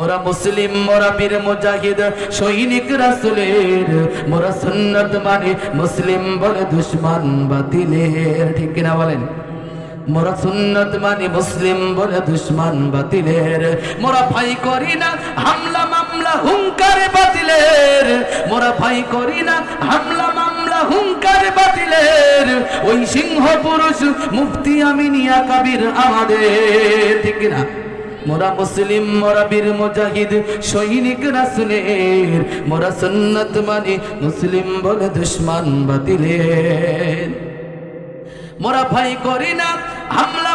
মোরা মুসলিম মোরা বীর মুজাহিদ, সৈনিক, রাসুলের। মোরা সুন্নত মানে মুসলিম বলে দুশ্মন বাতিলের ঠিক কিনা বলেন? মোরা সুন্নত মানে মুসলিম বলে দুশ্মন বাতিলের মোরা ভাই করি না হামলা, মামলা হুঙ্কার বাতিলের। মোরা ভাই করি না হামলা, মামলা হুঙ্কার বাতিলের। ওই সিংহ পুরুষ মুফতি আমিনিয়া কাবির আমাদের। ঠিক কিনা? মোরা মুসলিম, মোরা বীর মুজাহিদ, সৈনিক রাসুলের। মোরা সুন্নত মানে মুসলিম বলে দুশ্মান বাতিলের। মোরা ভাই করি না, হামলা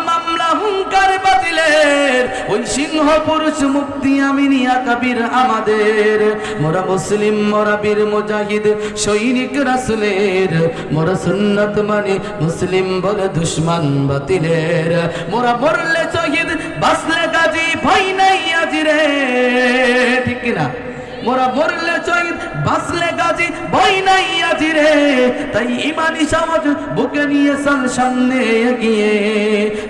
ওই সিংহ পুরুষ মুক্তি আমিনিয়া কাবির আমাদের। মোরা মুসলিম, মোরা বীর মুজাহিদ, সৈনিক রাসুলের। মোরা সুন্নত মানে মুসলিম বলে দুশ্মন বাতিলের। মোরা মরলে শহীদ বাসলে গাজী, ভয় নাই আজিরে। ঠিক কিনা? মোরা মরলে শহীদ বাসলে গাজী, ভয় নাই আজি রে। তাই ইমানি সমাজ বুকে নিয়ে সাল সামনে এগিয়ে।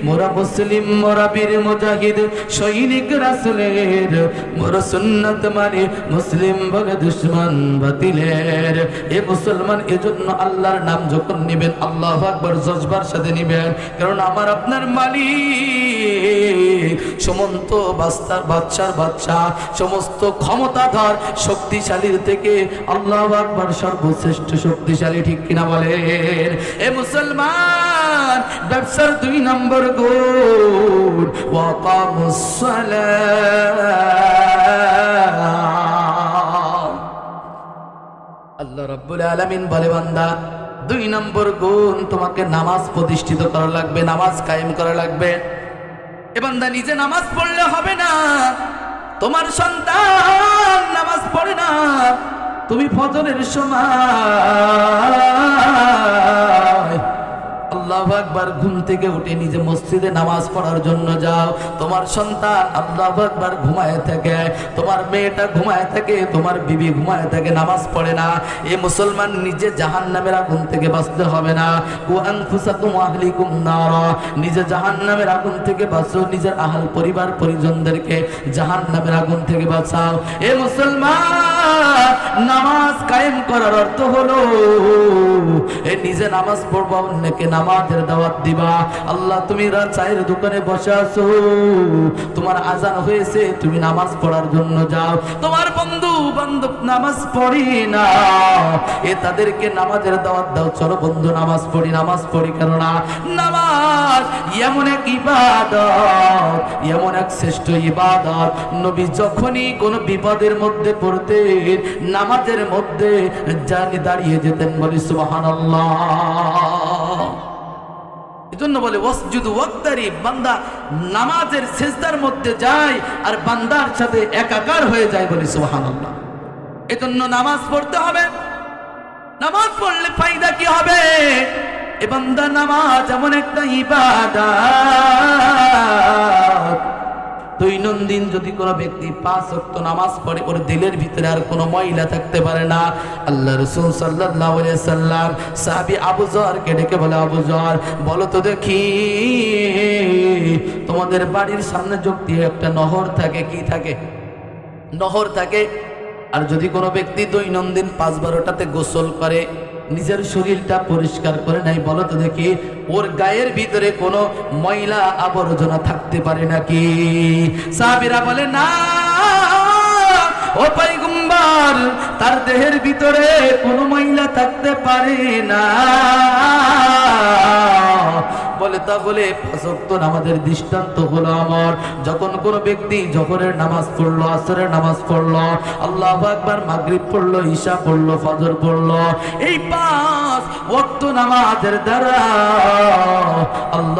মোরা মুসলিম, মোরা বীর মুজাহিদ, সৈনিক রাসুলের। মোরা সুন্নত মানে মুসলিম বলে দুশ্মন বাতিলের। এ মুসলমান, এজন্য আল্লাহর নাম যখন নিবেন, আল্লাহ আকবর, জজবার সাথে নিবেন। কারণ আমার আপনার মালিক। সমন্ত বাস্তার বাচ্চার বাচ্চা সমস্ত ক্ষমতাধর শক্তিশালীর থেকে আল্লাহ আকবর সর্বশ্রেষ্ঠ শক্তিশালী, ঠিক কিনা বলেন? এ মুসলমান, ব্যবসার দুই নম্বর গুণ ওয়াকামুস সালাহ আল্লাহ রাব্বুল আলামিন বলে, বান্দা, দুই নম্বর গুণ, তোমাকে নামাজ প্রতিষ্ঠিত করা লাগবে, নামাজ কায়েম করা লাগবে। এ বান্দা, নিজে নামাজ পড়লে হবে না। তোমার সন্তান নামাজ পড়ে না তুমি ফজরের সময় আল্লাহ আকবার ঘুম থেকে উঠে নিজে মসজিদে নামাজ পড়ার জন্য যাও। তোমার সন্তান আল্লাহ আকবার ঘুমায় থাকে, তোমার মেয়েটা ঘুমায় থাকে, তোমার বিবি ঘুমায় থাকে, নামাজ পড়ে না। এ মুসলমান নিজে জাহান নামের আগুন থেকে বাঁচতে হবে না। ও আনফুসাকুম নিজে জাহান নামের আগুন থেকে বাঁচো, নিজের আহাল পরিবার পরিজনদেরকে জাহান নামের আগুন থেকে বাঁচাও। এ মুসলমান! নামাজ কায়েম করার অর্থ হলো, এ নিজে নামাজ পড়বা, অন্যকে নামাজের দাওয়াত দিবা। আল্লাহ, তুমি চায়ের দোকানে বসে আছো। তোমার আজান হয়েছে, তুমি নামাজ পড়ার জন্য যাও। তোমার বন্ধু বান্ধব নামাজ পড়ি না। এ তাদেরকে নামাজের দাওয়াত দাও। চলো বন্ধু, নামাজ পড়ি নামাজ পড়ি কেননা নামাজ এমন এক ইবাদত, এমন এক শ্রেষ্ঠ ইবাদত। নবী যখনই কোনো বিপদের মধ্যে পড়তেন, নামাজের মধ্যে জানি দাঁড়িয়ে যেতেন, বলি সুবহানাল্লাহ। এজন্য বলে, ওয়াসজুদ ওয়াক্তারি বান্দা নামাজের সেজদার মধ্যে যায় আর বান্দার সাথে একাকার হয়ে যায়, বলে সুবহানাল্লাহ। এজন্য নামাজ পড়তে হবে। নামাজ পড়লে ফায়দা কি হবে? এ বান্দা নামাজ এমন একটা ইবাদত। দৈনন্দিন যদি কোনো ব্যক্তি পাঁচ অক্ত নামাজ পড়ে, ওর দিলের ভিতরে আর কোনো মহিলা থাকতে পারে না। আল্লাহ রসুল সাল্লাহ সাল্লাম সাহাবি আবু জরকে ডেকে বলে, আবু জর বলো তো দেখি, তোমাদের বাড়ির সামনে যোগ দিয়ে একটা নহর থাকে, কি থাকে? নহর থাকে। আর যদি কোনো ব্যক্তি দৈনন্দিন পাঁচ বারোটাতে গোসল করে নিজের শরীরটা পরিষ্কার করে নাই, বলো তো দেখি, ওর গায়ের ভিতরে কোনো ময়লা আবর্জনা থাকতে পারে নাকি? সাহাবিরা বলে, না, ও পাইগুম্বার তার দেহের ভিতরে কোনো ময়লা থাকতে পারে না। বলে তাহলে নামাজের দৃষ্টান্ত হলো আমার। যখন কোন ব্যক্তি জহরের নামাজ পড়ল, আসরের নামাজ পড়ল, আল্লাহ একবার মাগরিব পড়ল, ঈশা পড়ল, ফজর পড়ল, এই পাঁচ ওয়াক্ত নামাজের দ্বারা আল্লাহ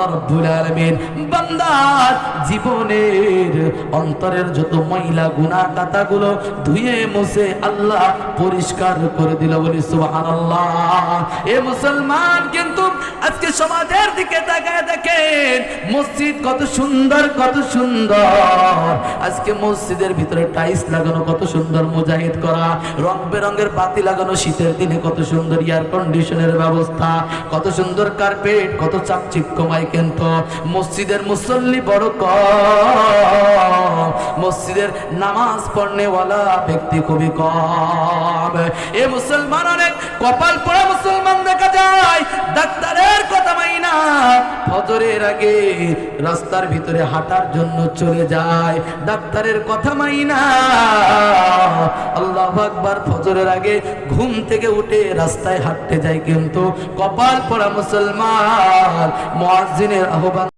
জীবনের অন্তরের যত ময়লা গুনাহ কাতাগুলো ধুয়ে মুছে আল্লাহ পরিষ্কার করে দিল বলি, সুবহানাল্লাহ। এ মুসলমান কিন্তু আজকে সমাজের দিকে তাকায় দেখেন, মসজিদ কত সুন্দর কত সুন্দর। আজকে মসজিদের ভিতরে টাইলস লাগানো কত সুন্দর, মুজাহিদ করা। রং বেরঙের বাতি লাগানো শীতের দিনে কত সুন্দর এয়ার কন্ডিশনের ব্যবস্থা। কত সুন্দর কার্পেট কত চাকচিক্যময় কিন্তু মসজিদের মুসল্লি বড় কম। মসজিদের নামাজ পড়নেওয়ালা ব্যক্তি খুবই কম। এ মুসলমান অনেক, কপাল পড়া মুসলমান দেখা যায়। ডাক্তারের কথা মাইনা ফজরের আগে রাস্তার ভিতরে হাঁটার জন্য চলে যায়। ডাক্তারের কথা মাইনা আল্লাহ আকবার ফজরের আগে ঘুম থেকে উঠে রাস্তায় হাঁটতে যায় কিন্তু কপাল পড়া মুসলমান মহাজিনের আহ্বান